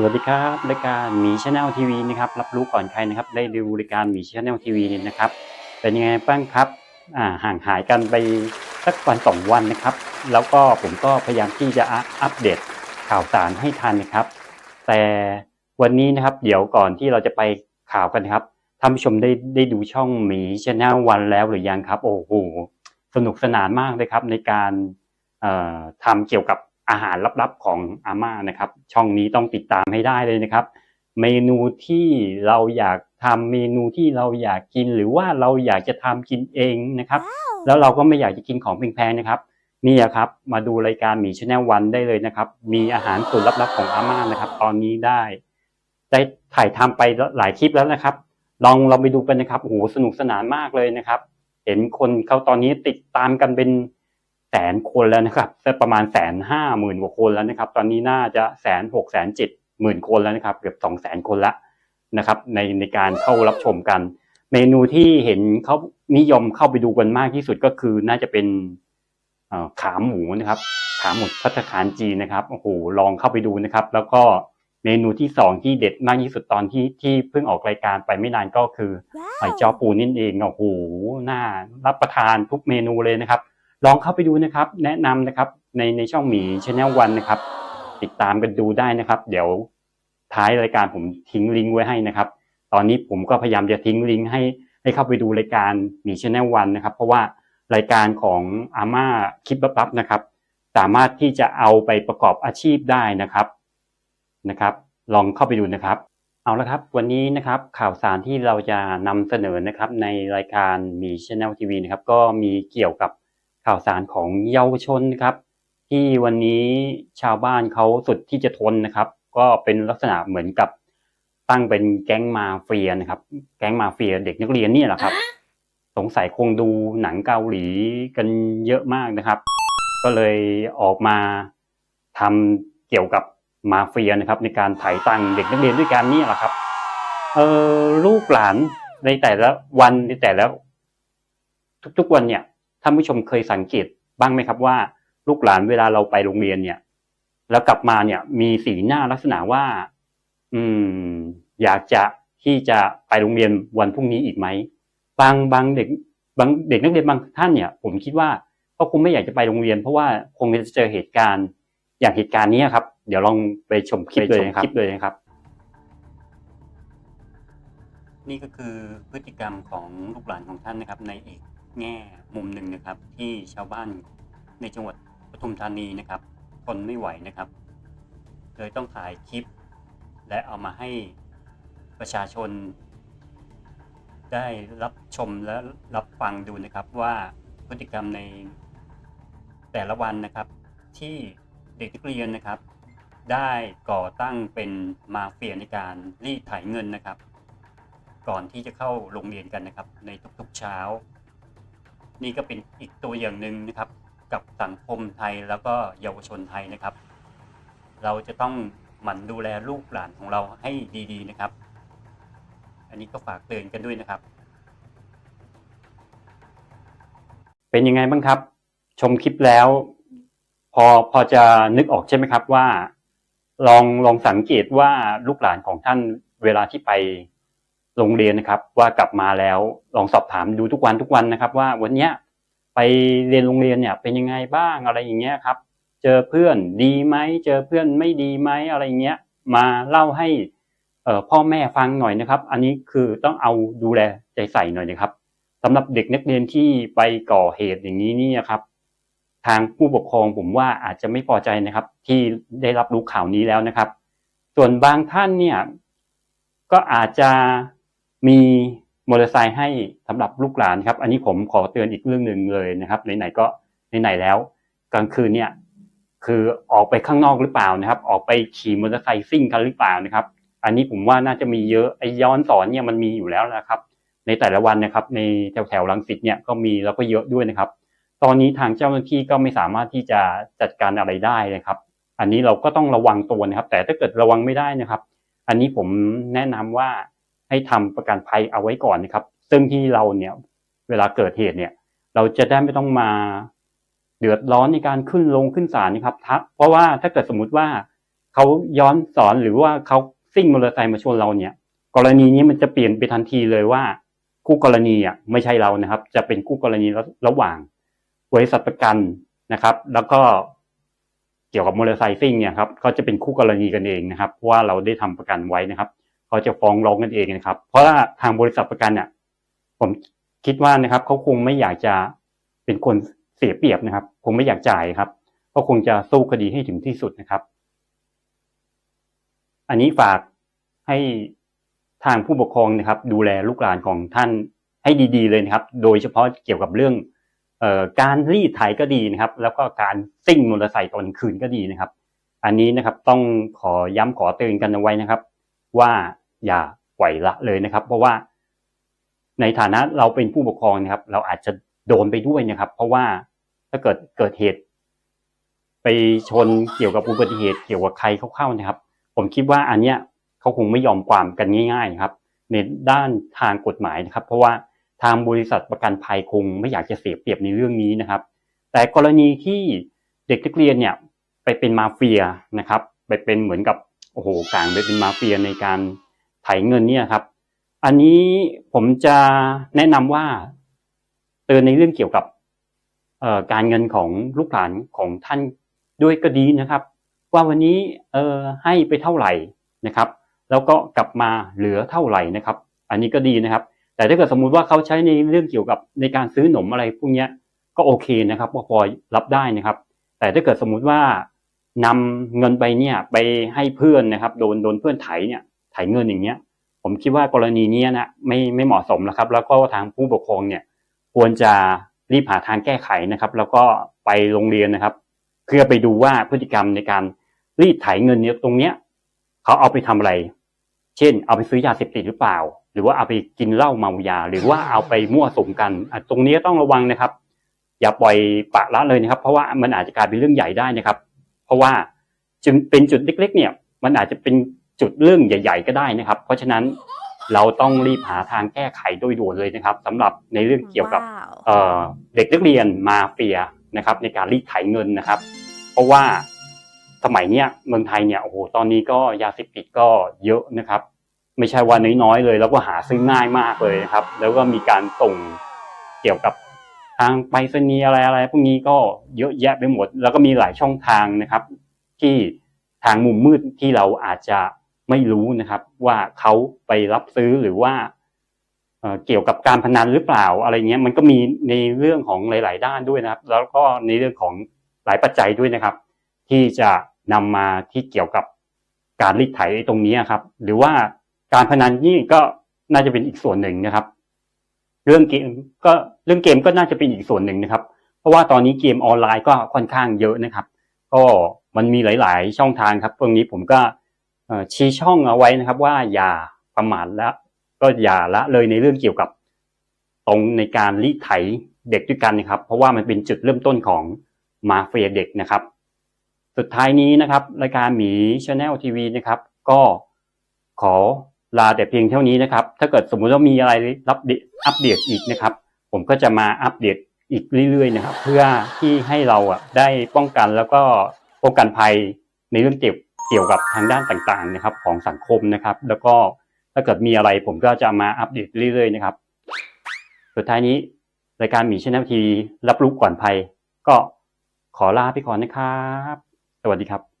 สวัสดีครับรายการหมีชาแนลทีวีนะครับรับรู้ก่อนใครนะครับ ได้ดูรายการหมีชาแนลทีวีนี่นะครับ เป็นยังไงบ้างครับอ่าห่างหายกันไปสักวันสองวันนะครับ แล้วก็ผมก็พยายามที่จะอัปเดตข่าวสารให้ทันนะครับ แต่วันนี้นะครับ เดี๋ยวก่อนที่เราจะไปข่าวกันนะครับท่านผู้ชมได้ได้ดูช่องหมีชาแนลวันแล้วหรือยังครับ โอ้โหสนุกสนานมากเลยครับในการเอ่อทำเกี่ยวกับ อาหารลับๆของอาม่านะครับ ช่องนี้ต้องติดตามให้ได้เลยนะครับ เมนูที่เราอยากทำเมนูที่เราอยากกินหรือว่าเราอยากจะทำกินเองนะครับ แล้วเราก็ไม่อยากจะกินของแพงๆนะครับนี่อะครับ มาดูรายการหมีชาแนลวันได้เลยนะครับ มีอาหารสูตรลับๆของอาม่านะครับ ตอนนี้ได้ได้ถ่ายทำไปหลายคลิปแล้วนะครับ ลองเราไปดูกันนะครับโอ้โหสนุกสนานมากเลยนะครับ เห็นคนเขาตอนนี้ติดตามกันเป็น แสนคนแล้วนะครับประมาณแสนห้าหมื่นกว่าคนแล้วนะครับ ตอนนี้น่าจะแสนหกแสนเจ็ดหมื่นคนแล้วนะครับ เกือบสองแสนคนละนะครับ ในในการเข้ารับชมกัน เมนูที่เห็นเขานิยมเข้าไปดูกันมากที่สุดก็คือน่าจะเป็นเอ่อขาหมูนะครับขาหมูพัตตาคารจีนนะครับโอ้โหลองเข้าไปดูนะครับ แล้วก็เมนูที่สองที่เด็ดมากที่สุดตอนที่ที่เพิ่งออกรายการไปไม่นานก็คือหอยจ้อปูนั่นเองโอ้โหน่ารับประทานทุกเมนูเลยนะครับ ลองเข้าไปดูนะครับ แนะนำนะครับในในช่องหมีชาแนลวันนะครับ ติดตามกันดูได้นะครับ เดี๋ยวท้ายรายการผมทิ้งลิงก์ไว้ให้นะครับ ตอนนี้ผมก็พยายามจะทิ้งลิงก์ให้ให้เข้าไปดูรายการหมีชาแนลวันนะครับ เพราะว่ารายการของอาม่าคลิปลับๆนะครับ สามารถที่จะเอาไปประกอบอาชีพได้นะครับนะครับ ลองเข้าไปดูนะครับ เอาละครับ วันนี้นะครับข่าวสารที่เราจะนำเสนอนะครับ ในรายการมีช anel ทีวีนะครับ ก็มีเกี่ยวกับ ข่าวสารของเยาวชนนะครับ ที่วันนี้ชาวบ้านเขาสุดที่จะทนนะครับ ก็เป็นลักษณะเหมือนกับตั้งเป็นแก๊งมาเฟียนะครับ แก๊งมาเฟียเด็กนักเรียนเนี่ยแหละครับ สงสัยคงดูหนังเกาหลีกันเยอะมากนะครับ ก็เลยออกมาทำเกี่ยวกับมาเฟียนะครับ ในการไถ่ตังค์เด็กนักเรียนด้วยกันนี่แหละครับเออลูกหลานในแต่ละวันในแต่ละ ทุกๆวันเนี่ย ท่านผู้ชมเคยสังเกตบ้างไหมครับว่า ลูกหลานเวลาเราไปโรงเรียนเนี่ย แล้วกลับมาเนี่ย มีสีหน้าลักษณะว่า อืม อยากจะที่จะไปโรงเรียนวันพรุ่งนี้อีกไหมบางบางเด็กบางเด็กนักเรียนบางท่านเนี่ย ผมคิดว่าก็คงไม่อยากจะไปโรงเรียน เพราะว่าคงจะเจอเหตุการณ์อย่างเหตุการณ์นี้ครับ เดี๋ยวลองไปชมคลิปเลยนะครับคลิปเลยนะครับ นี่ก็คือพฤติกรรมของลูกหลานของท่านนะครับในอีก แง่มุมหนึ่งนะครับ ที่ชาวบ้านในจังหวัดปทุมธานีนะครับทนไม่ไหวนะครับเลยต้องถ่ายคลิป และเอามาให้ประชาชน ได้รับชมและรับฟังดูนะครับว่าพฤติกรรมในแต่ละวันนะครับ ที่เด็กนักเรียนนะครับ ได้ก่อตั้งเป็นมาเฟียในการรีดไถเงินนะครับ ก่อนที่จะเข้าโรงเรียนกันนะครับ ในทุกๆเช้า นี่ก็เป็นอีกตัวอย่างหนึ่งนะครับ กับสังคมไทยแล้วก็เยาวชนไทยนะครับ เราจะต้องหมั่นดูแลลูกหลานของเราให้ดีๆนะครับ อันนี้ก็ฝากเตือนกันด้วยนะครับ เป็นยังไงบ้างครับ ชมคลิปแล้ว พอพอจะนึกออกใช่ไหมครับว่า ลองลองสังเกตว่าลูกหลานของท่านเวลาที่ไป โรงเรียนนะครับ ว่ากลับมาแล้วลองสอบถามดูทุกวันทุกวันนะครับ ว่าวันเนี้ยไปเรียนโรงเรียนเนี่ยเป็นยังไงบ้างอะไรอย่างเงี้ยครับ เจอเพื่อนดีไหมเจอเพื่อนไม่ดีไหมอะไรอย่างเงี้ยมาเล่าให้เพ่อแม่ฟังหน่อยนะครับ อันนี้คือต้องเอาดูแลใจใส่หน่อยนะครับสำหรับเด็กนักเรียนที่ไปก่อเหตุอย่างนี้นี่ครับ ทางผู้ปกครองผมว่าอาจจะไม่พอใจนะครับ ที่ได้รับรู้ข่าวนี้แล้วนะครับ ส่วนบางท่านเนี่ยก็อาจจะ มีมอเตอร์ไซค์ให้สำหรับลูกหลานครับ อันนี้ผมขอเตือนอีกเรื่องหนึ่งเลยนะครับไหนๆก็ไหนๆแล้ว กลางคืนเนี่ยคือออกไปข้างนอกหรือเปล่านะครับ ออกไปขี่มอเตอร์ไซค์ซิ่งกันหรือเปล่านะครับ อันนี้ผมว่าน่าจะมีเยอะไอ้ย้อนสอนเนี่ยมันมีอยู่แล้วนะครับ ในแต่ละวันนะครับ ในแถวแถวๆรังสิตเนี่ยก็มีแล้วก็เยอะด้วยนะครับ ตอนนี้ทางเจ้าหน้าที่ก็ไม่สามารถที่จะจัดการอะไรได้นะครับ อันนี้เราก็ต้องระวังตัวนะครับ แต่ถ้าเกิดระวังไม่ได้นะครับ อันนี้ผมแนะนำว่า ให้ทำประกันภัยเอาไว้ก่อนนะครับ ซึ่งที่เราเนี่ยเวลาเกิดเหตุเนี่ย เราจะได้ไม่ต้องมาเดือดร้อนในการขึ้นลงขึ้นศาลนะครับถ้าเพราะว่าถ้าเกิดสมมุติว่าเขาย้อนสอนหรือว่าเขาซิ่งมอเตอร์ไซค์มาชนเราเนี่ย กรณีนี้มันจะเปลี่ยนไปทันทีเลยว่า คู่กรณีอะไม่ใช่เรานะครับ จะเป็นคู่กรณีระหว่างบริษัทประกันนะครับ แล้วก็เกี่ยวกับมอเตอร์ไซค์ซิ่งเนี่ยครับเขาจะเป็นคู่กรณีกันเองนะครับเพราะว่าเราได้ทำประกันไว้นะครับ เขาจะฟ้องร้องกันเองนะครับ เพราะว่าทางบริษัทประกันเนี่ยผมคิดว่านะครับเขาคงไม่อยากจะเป็นคนเสียเปรียบนะครับ คงไม่อยากจ่ายครับก็คงจะสู้คดีให้ถึงที่สุดนะครับ อันนี้ฝากให้ทางผู้ปกครองนะครับ ดูแลลูกหลานของท่านให้ดี ๆ เลยนะครับ โดยเฉพาะเกี่ยวกับเรื่องออการรีดไถก็ดีนะครับ แล้วก็การซิ่งมอเตอร์ไซค์ตอนคืนก็ดีนะครับ อันนี้นะครับต้องขอย้ำขอเตือนกันเอาไว้นะครับ ว่าอย่าปล่อยละเลยนะครับ เพราะว่าในฐานะเราเป็นผู้ปกครองนะครับ เราอาจจะโดนไปด้วยนะครับ เพราะว่าถ้าเกิดเกิดเหตุ ไปชนเกี่ยวกับอุบัติเหตุเกี่ยวกับใครเข้าๆนะครับ ผมคิดว่าอันเนี้ยเขาคงไม่ยอมความกันง่ายๆครับ ในด้านทางกฎหมายนะครับ เพราะว่าทางบริษัทประกันภัยคงไม่อยากจะเสียเปรียบในเรื่องนี้นะครับ แต่กรณีที่เด็กนักเรียนเนี่ยไปเป็นมาเฟียนะครับ ไปเป็นเหมือนกับ อ้โหกลางไปเป็นมาเฟียในการไถเงินเนี่ยครับ อันนี้ผมจะแนะนำว่าเตือนในเรื่องเกี่ยวกับเอ่อการเงินของลูกหลานของท่านด้วยก็ดีนะครับ ว่าวันนี้เออให้ไปเท่าไหร่นะครับ แล้วก็กลับมาเหลือเท่าไหร่นะครับ อันนี้ก็ดีนะครับ แต่ถ้าเกิดสมมุติว่าเขาใช้ในเรื่องเกี่ยวกับในการซื้อหนมอะไรพวกนี้ก็โอเคนะครับก็พอรับได้นะครับ แต่ถ้าเกิดสมมุติว่า นำเงินไปเนี่ยไปให้เพื่อนนะครับ โดนโดนเพื่อนไถเนี่ยไถเงินอย่างเงี้ย ผมคิดว่ากรณีเนี้ยนะไม่ไม่เหมาะสมแล้วครับ แล้วก็ทางผู้ปกครองเนี่ย ควรจะรีบหาทางแก้ไขนะครับ แล้วก็ไปโรงเรียนนะครับ เพื่อไปดูว่าพฤติกรรมในการรีดไถเงินเนี่ยตรงเนี้ยเขาเอาไปทำอะไร เช่น เอาไปซื้อยาเสพติดหรือเปล่า หรือว่าเอาไปกินเหล้าเมายา หรือว่าเอาไปมั่วสุมกันตรงนี้ต้องระวังนะครับ อย่าปล่อยปะละเลยนะครับ เพราะว่ามันอาจจะกลายเป็นเรื่องใหญ่ได้นะครับ เพราะว่าจึงเป็นจุดเล็ก ๆ เนี่ยมันอาจจะเป็นจุดเรื่องใหญ่ ๆ ก็ได้นะครับ เพราะฉะนั้นเราต้องรีบหาทางแก้ไขโดยด่วนเลยนะครับสำหรับในเรื่องเกี่ยวกับว้าวเอ่อเด็กนักเรียนมาเฟียนะครับ ในการรีดไถเงินนะครับ เพราะว่าสมัยเนี้ยเมืองไทยเนี่ยโอ้โหตอนนี้ก็ยาเสพติดก็เยอะนะครับ ไม่ใช่ว่าน้อยๆเลย แล้วก็หาซื้อง่ายมากเลยนะครับ แล้วก็มีการส่งเกี่ยวกับ ทางไปรษณีย์อะไรอะไรพวกนี้ก็เยอะแยะไปหมด แล้วก็มีหลายช่องทางนะครับ ที่ทางมุมมืดที่เราอาจจะไม่รู้นะครับ ว่าเขาไปรับซื้อหรือว่าเกี่ยวกับการพนันหรือเปล่าอะไรเงี้ยมันก็มีในเรื่องของหลาย ๆ ด้านด้วยนะครับ แล้วก็ในเรื่องของหลายปัจจัยด้วยนะครับ ที่จะนำมาที่เกี่ยวกับการรีดไถตรงนี้ครับ หรือว่าการพนันนี่ก็น่าจะเป็นอีกส่วนหนึ่งนะครับ เรื่องเกมก็เรื่องเกมก็น่าจะเป็นอีกส่วนหนึ่งนะครับ เพราะว่าตอนนี้เกมออนไลน์ก็ค่อนข้างเยอะนะครับ ก็มันมีหลาย ๆ ช่องทางครับ ตรงนี้ผมก็ชี้ช่องเอาไว้นะครับ ว่าอย่าประมาทและก็อย่าละเลยในเรื่องเกี่ยวกับ ตรงในการรีไถเด็กด้วยกันนะครับ เพราะว่ามันเป็นจุดเริ่มต้นของมาเฟียเด็กนะครับ สุดท้ายนี้นะครับรายการหมีชาแนลทีวีนะครับ ก็ขอ ลาแต่เพียงเท่านี้นะครับ ถ้าเกิดสมมุติว่ามีอะไรรับอัปเดตอีกนะครับ ผมก็จะมาอัปเดตอีกเรื่อยๆนะครับ เพื่อที่ให้เราอะได้ป้องกันแล้วก็ป้องกันภัยในเรื่องเกี่ยวเกี่ยวกับทางด้านต่างๆนะครับ ของสังคมนะครับ แล้วก็ถ้าเกิดมีอะไรผมก็จะมาอัปเดตเรื่อยๆนะครับ สุดท้ายนี้รายการหมีชแนลทีรับรู้ก่อนภัย ก็ขอลาไปก่อนนะครับ สวัสดีครับ